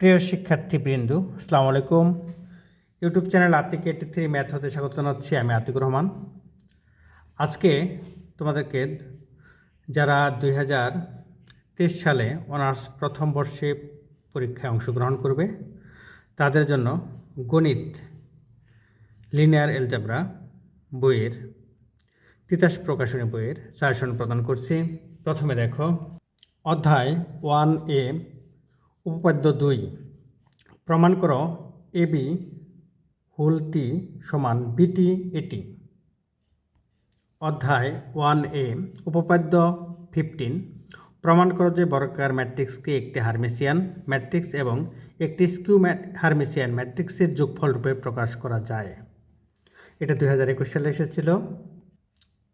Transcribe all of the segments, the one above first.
প্রিয় শিক্ষার্থী শিক্ষার্থীবৃন্দু, আসসালামু আলাইকুম। YouTube channel Atik eighty three math হতে স্বাগত জানাচ্ছি আমি আতিক রহমান। আজকে তোমাদেরকে যারা দুই হাজার তেইশ সালে অনার্স প্রথম বর্ষে পরীক্ষায় অংশগ্রহণ করবে, তাদের জন্য গণিত লিনিয়ার এলজাবরা বইয়ের তিতাস প্রকাশনী বইয়ের সাজেশন প্রদান করছি। প্রথমে দেখো, অধ্যায় ওয়ান এ উপপাদ্য দুই। প্রমাণ করো, এ হোল, টি সমান বিটি এটি অধ্যায় ওয়ান এ, উপপাদ্য ফিফটিন। প্রমাণ করো যে বর্গাকার ম্যাট্রিক্সকে একটি হারমেসিয়ান ম্যাট্রিক্স এবং একটি স্কিউ হারমেসিয়ান ম্যাট্রিক্সের যোগফল রূপে প্রকাশ করা যায়। এটা দুই হাজার একুশ সালে এসেছিল।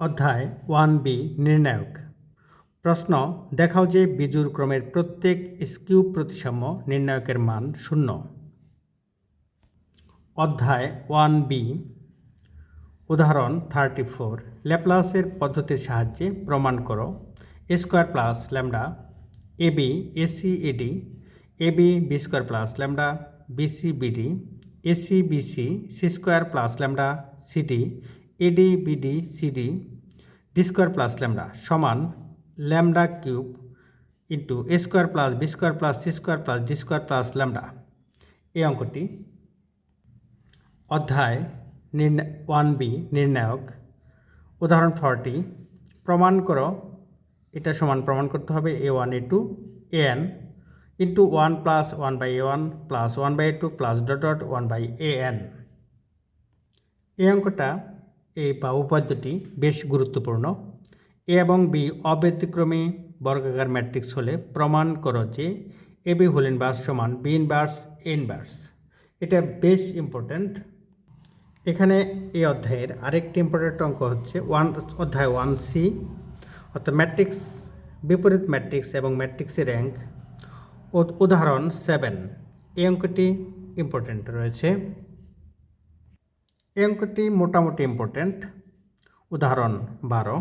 অধ্যায় ওয়ান বি, নির্ণায়ক। প্রশ্ন, দেখাও যে বিজুর ক্রমের প্রত্যেক স্কিউ প্রতিসাম্য নির্ণায়কের মান শূন্য। অধ্যায় ওয়ান বি, উদাহরণ থার্টি ফোর, ল্যাপ্লাসের পদ্ধতির সাহায্যে প্রমাণ করো। A square plus lambda, A B AC AD A B B square plus lambda BC BD AC BC C square plus lambda CD AD BD CD D square plus lambda সমান lambda cube into A square plus B square plus C square plus D square plus lambda. এই অঙ্কটি অধ্যায় নির্ণয় one B নির্ণায়ক। উদাহরণ forty, প্রমাণ করো। এটা সমান প্রমাণ করতে হবে A one, A two, A N into one plus one by A one plus one by A two plus dot dot one by A N. এই অঙ্কটা এই বা উপাদ্যটি বেশ গুরুত্বপূর্ণ। এ এবং বি অব্যতিক্রমী বর্গাকার ম্যাট্রিক্স হলে প্রমাণ করো যে এ, বি, হোল ইনভার্স সমান বি ইনভার্স, এ ইনভার্স। এটা বেশ ইম্পর্ট্যান্ট এখানে এই অধ্যায়ের আরেকটি ইম্পর্ট্যান্ট অঙ্ক হচ্ছে ওয়ান অধ্যায় ওয়ান সি অর্থাৎ ম্যাট্রিক্স, বিপরীত ম্যাট্রিক্স এবং ম্যাট্রিক্সের র্যাঙ্ক উদাহরণ সেভেন এই অঙ্কটি ইম্পর্ট্যান্ট রয়েছে। এই অঙ্কটি মোটামুটি ইম্পর্ট্যান্ট উদাহরণ বারো।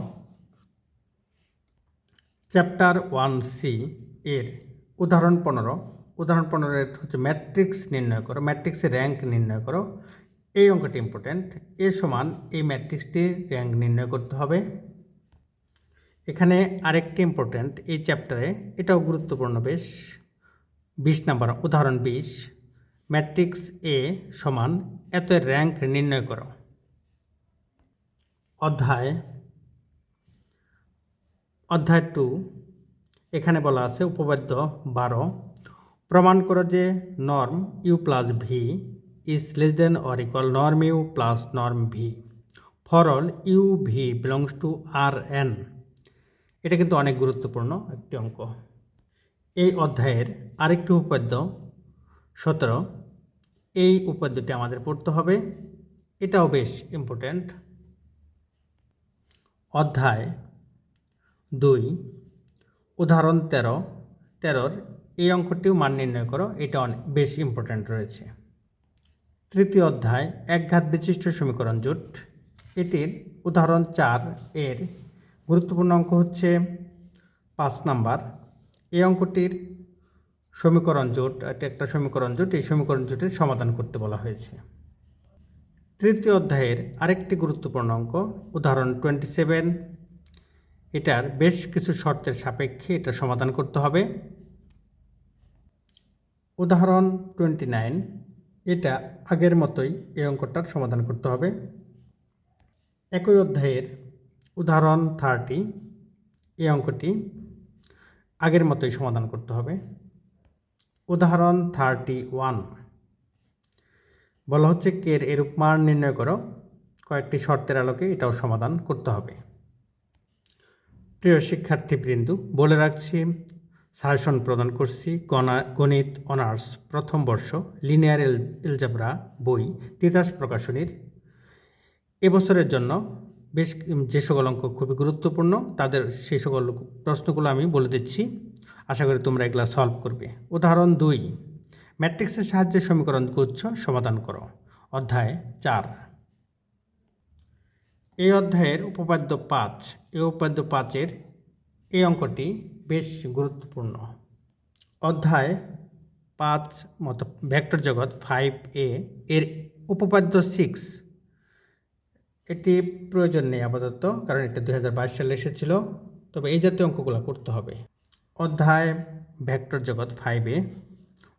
চ্যাপ্টার ওয়ান সি এর উদাহরণ পনেরো। উদাহরণ পনেরোর হচ্ছে ম্যাট্রিক্স নির্ণয় করো ম্যাট্রিক্সের র্যাঙ্ক নির্ণয় করো। এই অঙ্কটি ইম্পর্ট্যান্ট এ সমান এই ম্যাট্রিক্সটির র্যাঙ্ক নির্ণয় করতে হবে। এখানে আরেকটি ইম্পর্ট্যান্ট এই চ্যাপ্টারে এটাও গুরুত্বপূর্ণ বেশ। বিশ নাম্বার, উদাহরণ বিশ। ম্যাট্রিক্স এ সমান এত র্যাঙ্ক নির্ণয় করো। অধ্যায় অধ্যায় টু, এখানে বলা আছে, উপপাদ্য বারো, প্রমাণ করো যে norm U plus V is less than or equal norm U plus norm V for all U V belongs to R N এটা কিন্তু অনেক গুরুত্বপূর্ণ একটি অঙ্ক। এই অধ্যায়ের আরেকটি উপাদ্য সতেরো, এই উপাদ্যটি আমাদের পড়তে হবে। এটাও বেশ ইম্পর্ট্যান্ট অধ্যায় দুই। উদাহরণ তেরো। তেরোর এই অঙ্কটিও মান নির্ণয় করো, এটা অনেক বেশ ইম্পর্ট্যান্ট রয়েছে। তৃতীয় অধ্যায়, একঘাত বিশিষ্ট সমীকরণ জোট। এটির উদাহরণ চার এর গুরুত্বপূর্ণ অঙ্ক হচ্ছে পাঁচ নাম্বার। এই অঙ্কটির সমীকরণ জোট, এটি একটা সমীকরণ জোট, এই সমীকরণ জোটের সমাধান করতে বলা হয়েছে। তৃতীয় অধ্যায়ের আরেকটি গুরুত্বপূর্ণ অঙ্ক, উদাহরণ টোয়েন্টি সেভেন এটার বেশ কিছু শর্তের সাপেক্ষে এটা সমাধান করতে হবে। উদাহরণ টোয়েন্টি নাইন, এটা আগের মতোই এই অঙ্কটার সমাধান করতে হবে। একই অধ্যায়ের উদাহরণ থার্টি, এই অঙ্কটি আগের মতোই সমাধান করতে হবে। উদাহরণ থার্টি ওয়ান, বলা হচ্ছে কের এরূপ মান নির্ণয় করো, কয়েকটি শর্তের আলোকে এটাও সমাধান করতে হবে। প্রিয় শিক্ষার্থীবৃন্দু, বলে রাখছি সাজেশন প্রদান করছি গণা গণিত অনার্স প্রথম বর্ষ লিনিয়ার এল এলজাবরা বই, তিতাস প্রকাশনীর। এবছরের জন্য বেশ যে সকল অঙ্ক খুবই গুরুত্বপূর্ণ, তাদের সেই সকল প্রশ্নগুলো আমি বলে দিচ্ছি। আশা করি তোমরা এগুলা সলভ করবে। উদাহরণ দুই ম্যাট্রিক্সের সাহায্যে সমীকরণ গুচ্ছ, সমাধান করো। অধ্যায় চার। এই অধ্যায়ের উপপাদ্য পাঁচ এই উপপাদ্য পাঁচের এই অঙ্কটি বেশ গুরুত্বপূর্ণ। অধ্যায় পাঁচ মতো, ভেক্টর জগৎ ফাইভ এ এর উপপাদ্য সিক্স। এটি প্রয়োজন নেই আপাতত, কারণ এটা দু হাজার বাইশ সালে এসেছিল, তবে এই জাতীয় অঙ্কগুলো করতে হবে। অধ্যায় ভেক্টর জগৎ ফাইভে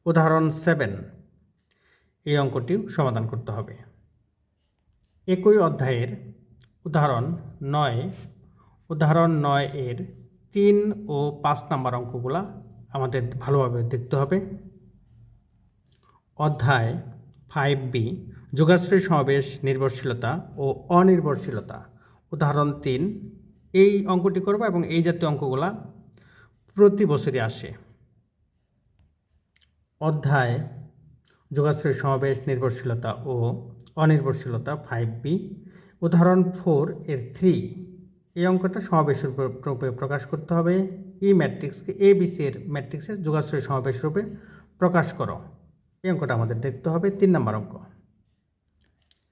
উদাহরণ সেভেন। এই অঙ্কটি সমাধান করতে হবে। একই অধ্যায়ের উদাহরণ নয় উদাহরণ নয় এর। তিন ও পাঁচ নাম্বার অঙ্কগুলা আমাদের ভালোভাবে দেখতে হবে। অধ্যায় ফাইভ বি যোগাশ্রী সমাবেশ, নির্ভরশীলতা ও অনির্ভরশীলতা। উদাহরণ তিন, এই অঙ্কটি করব এবং এই জাতীয় অঙ্কগুলা প্রতি বছরই আসে। অধ্যায় যোগাশ্রী সমাবেশ, নির্ভরশীলতা ও অনির্ভরশীলতা ফাইভ বি উদাহরণ ফোর এর থ্রি এই অঙ্কটা সমাবেশের রূপে- প্রকাশ করতে হবে। ই ম্যাট্রিক্সকে এ বিসি এর ম্যাট্রিক্সের যোগাশ্রয় সমাবেশ রূপে প্রকাশ করো। এই অঙ্কটা আমাদের দেখতে হবে তিন নম্বর অঙ্ক।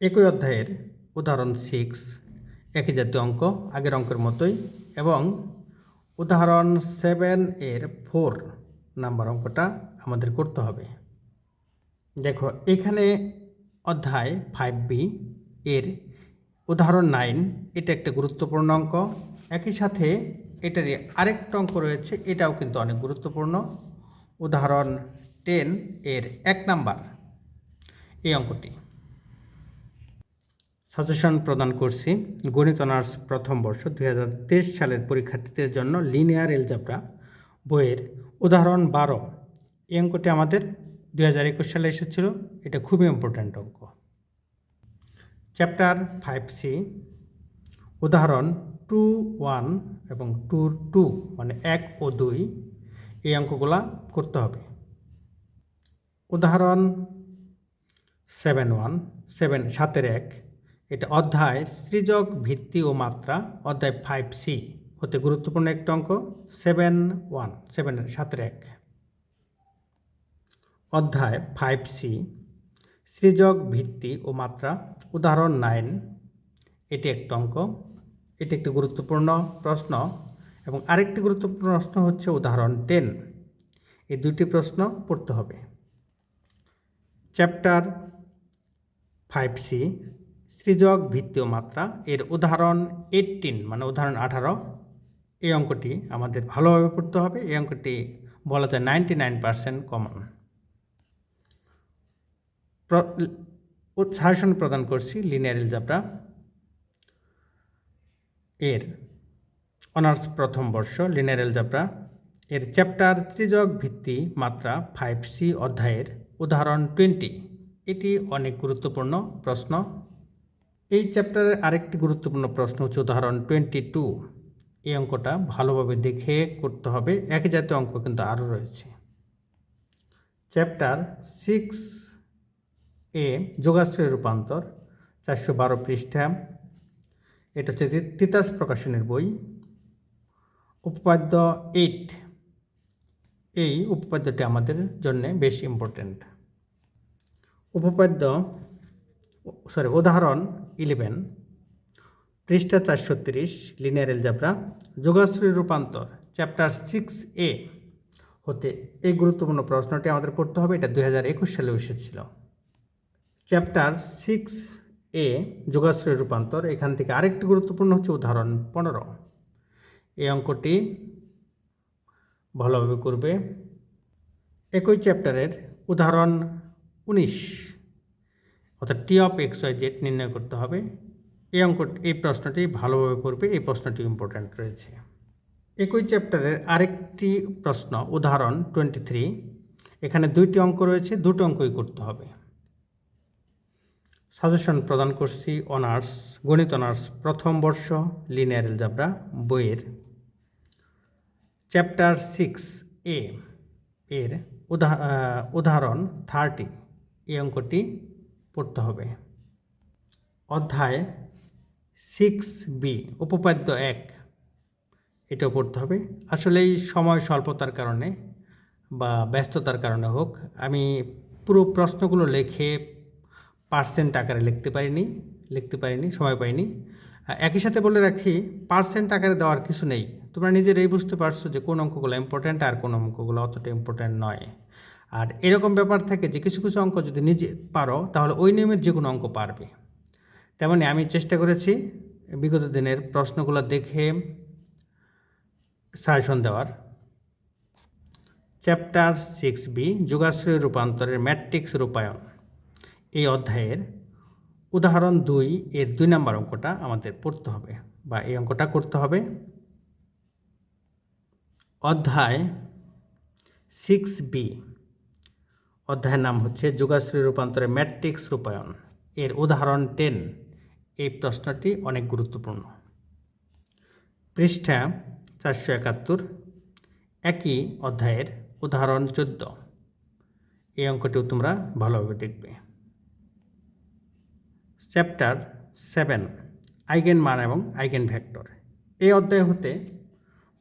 একই অধ্যায়ের উদাহরণ সিক্স একই জাতীয় অঙ্ক, আগের অঙ্কের মতোই, এবং উদাহরণ সেভেন এর ফোর নাম্বার অঙ্কটা আমাদের করতে হবে। দেখো, এখানে অধ্যায় ফাইভ বি এর উদাহরণ নাইন, এটা একটা গুরুত্বপূর্ণ অঙ্ক। একই সাথে এটারই আরেকটা অঙ্ক রয়েছে, এটাও কিন্তু অনেক গুরুত্বপূর্ণ। উদাহরণ টেন এর এক নাম্বার, এই অঙ্কটি। সাজেশন প্রদান করছি, গণিত অনার্স প্রথম বর্ষ দু হাজার তেইশ সালের পরীক্ষার্থীদের জন্য লিনিয়ার এলজাবরা বইয়ের উদাহরণ বারো। এই অঙ্কটি আমাদের দু হাজার একুশ সালে এসেছিল, এটা খুবই ইম্পর্ট্যান্ট অঙ্ক। চ্যাপ্টার ফাইভ সি উদাহরণ টু ওয়ান এবং টু টু মানে এক ও দুই, এই অঙ্কগুলা করতে হবে। উদাহরণ সেভেন ওয়ান সেভেন সাতের এক, এটা অধ্যায় সৃজক, ভিত্তি ও মাত্রা, অধ্যায় ফাইভ সি হতে গুরুত্বপূর্ণ একটা অঙ্ক সেভেন ওয়ান সেভেন সাতের এক। অধ্যায় ফাইভ সি সৃজক ভিত্তি ও মাত্রা। উদাহরণ নাইন। এটি একটি অঙ্ক। এটি একটি গুরুত্বপূর্ণ প্রশ্ন এবং আরেকটি গুরুত্বপূর্ণ প্রশ্ন হচ্ছে উদাহরণ টেন। এই দুটি প্রশ্ন পড়তে হবে। চ্যাপ্টার ফাইভ সি, সৃজক ভিত্তি ও মাত্রা। এর উদাহরণ এইটিন মানে উদাহরণ আঠারো। এই অঙ্কটি আমাদের ভালোভাবে পড়তে হবে। এই অঙ্কটি বলা যায় ninety nine percent common. Suggestion প্রদান করছি লিনিয়ার এলজাবরা। এর অনার্স প্রথম বর্ষ লিনিয়ার এলজাবরা। এর চ্যাপ্টার ত্রিজক ভিত্তি মাত্রা ফাইভ সি অধ্যায়ের উদাহরণ টোয়েন্টি। এটি অনেক গুরুত্বপূর্ণ প্রশ্ন। এই চ্যাপ্টারের আরেকটি গুরুত্বপূর্ণ প্রশ্ন হচ্ছে উদাহরণ টোয়েন্টি টু। এই অঙ্কটা ভালোভাবে দেখে করতে হবে। একই জাতীয় অঙ্ক কিন্তু আরও রয়েছে। চ্যাপ্টার সিক্স এ যোগাশ্রয় রূপান্তর চারশো বারো পৃষ্ঠা। এটা হচ্ছে তিতাস প্রকাশনের বই। উপপাদ্য এইট এই উপপাদ্যটি আমাদের জন্যে বেশ ইম্পর্ট্যান্ট উপপাদ্য সরি উদাহরণ ইলেভেন পৃষ্ঠা চারশো তিরিশ লিনিয়ার এলজাবরা যোগাশ্রয় রূপান্তর চ্যাপ্টার সিক্স এ হতে এই গুরুত্বপূর্ণ প্রশ্নটি আমাদের করতে হবে, এটা দুই হাজার একুশ সালে এসেছিল। চ্যাপ্টার সিক্স এ যোগাশ্রয় রূপান্তর এখান থেকে আরেকটি গুরুত্বপূর্ণ হচ্ছে উদাহরণ পনেরো। এই অঙ্কটি ভালোভাবে করবে। একই চ্যাপ্টারের উদাহরণ উনিশ। অর্থাৎ T of X Y Z নির্ণয় করতে হবে। এই অঙ্ক এই প্রশ্নটি ভালোভাবে করবে, এই প্রশ্নটি ইম্পর্ট্যান্ট রয়েছে। একই চ্যাপ্টারের আরেকটি প্রশ্ন, উদাহরণ টোয়েন্টি থ্রি এখানে দুইটি অঙ্ক রয়েছে, দুটো অঙ্কই করতে হবে। সাজেশন প্রদান করছি অনার্স গণিত অনার্স প্রথম বর্ষ লিনিয়ার এলজাবরা বইয়ের। চ্যাপ্টার সিক্স এ এর উদাহ- উদাহরণ থার্টি এই অঙ্কটি পড়তে হবে। অধ্যায় সিক্স বি উপপাদ্য এক, এটাও পড়তে হবে। আসলে এই সময় স্বল্পতার কারণে বা ব্যস্ততার কারণে হোক, আমি পুরো প্রশ্নগুলো লিখে পার্সেন্ট আকারে লিখতে পারিনি লিখতে পারিনি, সময় পাইনি। একই সাথে বলে রাখি পার্সেন্ট আকারে দেওয়ার কিছু নেই। তোমরা নিজেরাই বুঝতে পারছ যে কোন অঙ্কগুলো ইম্পর্ট্যান্ট আর কোন অঙ্কগুলো অতটা ইম্পর্ট্যান্ট নয়। আর এরকম ব্যাপার থাকে যে কিছু কিছু অঙ্ক যদি নিজে পারো, তাহলে ওই নিয়মের যে কোনো অঙ্ক পারবে। তেমনি আমি চেষ্টা করেছি বিগত দিনের প্রশ্নগুলো দেখে সাজেশন দেওয়ার। চ্যাপ্টার সিক্স বি যোগাশ্রয় রূপান্তরের ম্যাট্রিক্স রূপায়ণ। এই অধ্যায়ের উদাহরণ দুই, এর দুই নম্বর অঙ্কটা আমাদের পড়তে হবে বা এই অঙ্কটা করতে হবে। অধ্যায় সিক্স বি অধ্যায়ের নাম হচ্ছে যুগাশ্রয় রূপান্তরের ম্যাট্রিক্স রূপায়ণ। এর উদাহরণ টেন এই প্রশ্নটি অনেক গুরুত্বপূর্ণ। পৃষ্ঠা চারশো একাত্তর, একই অধ্যায়ের উদাহরণ চোদ্দ। এই অঙ্কটিও তোমরা ভালোভাবে দেখবে। চ্যাপ্টার সেভেন আইগেন মান এবং আইগেন ভেক্টর এই অধ্যায় হতে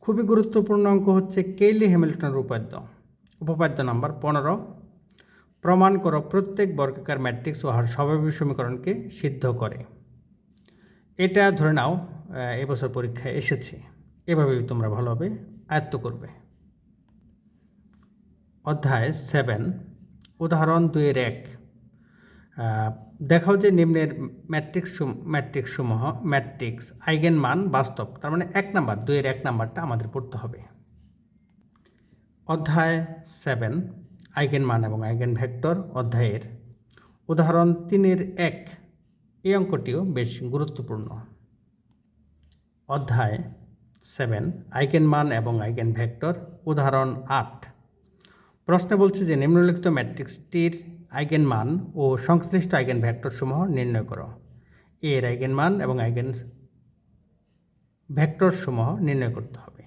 খুবই গুরুত্বপূর্ণ অঙ্ক হচ্ছে কেইলি হ্যামিল্টনের উপাদ্য। উপপাদ্য নাম্বার পনেরো, প্রমাণ করো প্রত্যেক বর্গাকার ম্যাট্রিক্স ও হার স্বাভাবিক সমীকরণকে সিদ্ধ করে। এটা ধরে নাও এবছর পরীক্ষায় এসেছে। এভাবেই তোমরা ভালোভাবে আয়ত্ত করবে। অধ্যায় সেভেন, উদাহরণ দুইয়ের এক। দেখাও যে নিম্নের ম্যাট্রিক্স ম্যাট্রিক্স সমূহ ম্যাট্রিক্স আইগেন মান বাস্তব, তার মানে এক নাম্বার, দুইয়ের এক নাম্বারটা আমাদের পড়তে হবে। অধ্যায় সেভেন আইগেন মান এবং আইগেন ভেক্টর অধ্যায়ের উদাহরণ তিনের এক, এই অঙ্কটিও বেশ গুরুত্বপূর্ণ। অধ্যায় সেভেন আইগেন মান এবং আইগেন ভেক্টর উদাহরণ আট, প্রশ্নে বলছে যে নিম্নলিখিত ম্যাট্রিক্সটির আইগেন মান ও সংশ্লিষ্ট আইগেন ভেক্টর সমূহ নির্ণয় করো। এ এর আইগেন মান এবং আইগেন ভেক্টর সমূহ নির্ণয় করতে হবে।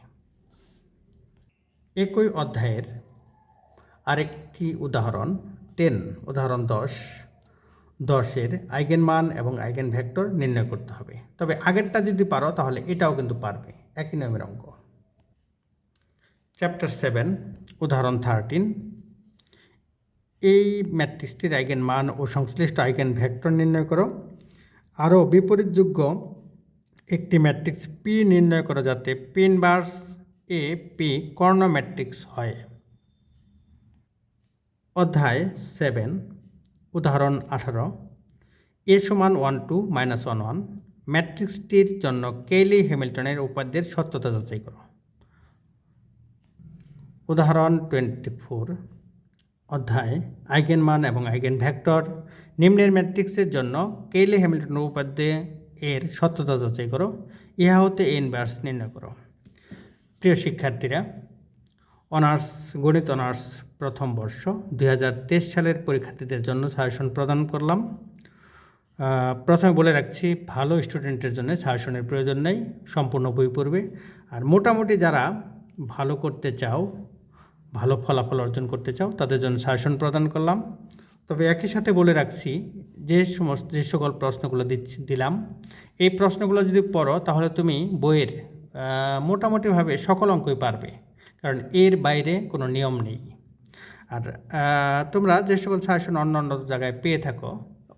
একই অধ্যায়ের আরেকটি উদাহরণ টেন উদাহরণ দশ। দশের আইগেন মান এবং আইগেন ভেক্টর নির্ণয় করতে হবে। তবে আগেরটা যদি পারো, তাহলে এটাও কিন্তু পারবে। একই নিয়মের অঙ্ক। চ্যাপ্টার সেভেন উদাহরণ থার্টিন এই ম্যাট্রিক্সটির আইগেন মান ও সংশ্লিষ্ট আইগেন ভেক্টর নির্ণয় করো। আরও বিপরীতযোগ্য একটি ম্যাট্রিক্স পি নির্ণয় করো যাতে পিন ইনভার্স এ পি কর্ণ ম্যাট্রিক্স হয়। অধ্যায় সেভেন, উদাহরণ আঠারো। এ সমান one two minus one one. ম্যাট্রিক্সটির জন্য কেলি হ্যামিল্টনের উপাদ্যের সত্যতা যাচাই করো। উদাহরণ টোয়েন্টি ফোর অধ্যায় আইগেন মান এবং আইগেন ভেক্টর নিম্নের ম্যাট্রিক্সের জন্য কেইলে হ্যামিল্টন উপাদ্যে এর সত্যতা যাচাই করো। ইহা হতে এ ইনভার্স নির্ণয় করো। প্রিয় শিক্ষার্থীরা, অনার্স, গণিত অনার্স প্রথম বর্ষ দু হাজার তেইশ সালের পরীক্ষার্থীদের জন্য সাজেশন প্রদান করলাম। প্রথমে বলে রাখছি, ভালো স্টুডেন্টের জন্য সাজেশনের প্রয়োজন নেই, সম্পূর্ণ বই পড়বে। আর মোটামুটি যারা ভালো করতে চাও ভালো ফলাফল অর্জন করতে চাও, তাদের জন্য শাসন প্রদান করলাম। তবে একই সাথে বলে রাখছি, যে সমস্ত, যে সকল প্রশ্নগুলো দিচ্ছি, দিলাম, এই প্রশ্নগুলো যদি পড়ো, তাহলে তুমি বইয়ের মোটামুটিভাবে সকল অঙ্কই পারবে, কারণ এর বাইরে কোনো নিয়ম নেই। আর তোমরা যে সকল শাসন অন্য অন্য জায়গায় পেয়ে থাকো,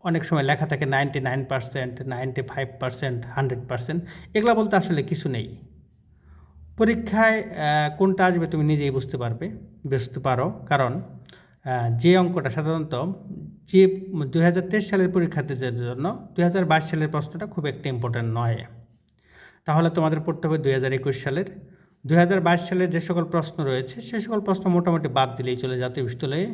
অনেক সময় লেখা থাকে ninety nine percent ninety five percent hundred percent এগুলো বলতে আসলে কিছু নেই। পরীক্ষায় কোনটা আসবে তুমি নিজেই বুঝতে পারবে বুঝতে পারো। কারণ যে অঙ্কটা সাধারণত যে দুই হাজার তেইশ সালের পরীক্ষার্থীদের জন্য দুই হাজার বাইশ সালের প্রশ্নটা খুব একটা ইম্পর্ট্যান্ট নয়। তাহলে তোমাদের পড়তে হবে দুই হাজার একুশ সালের। দুই হাজার বাইশ সালের যে সকল প্রশ্ন রয়েছে সে সকল প্রশ্ন মোটামুটি বাদ দিলেই চলে বিশ্ববিদ্যালয়ে।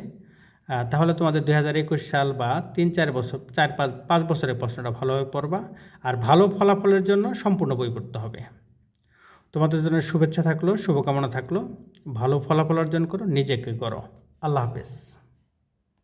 আহ, তাহলে তোমাদের দুই হাজার একুশ সাল বা তিন চার বছর চার পাঁচ পাঁচ বছরের প্রশ্নটা ভালোভাবে পড়বা। আর ভালো ফলাফলের জন্য সম্পূর্ণ বই পড়তে হবে। তোমাদের জন্য শুভেচ্ছা থাকল শুভকামনা থাকল। ভালো ফলাফল অর্জন করো নিজেকে করো। আল্লাহ হাফেজ।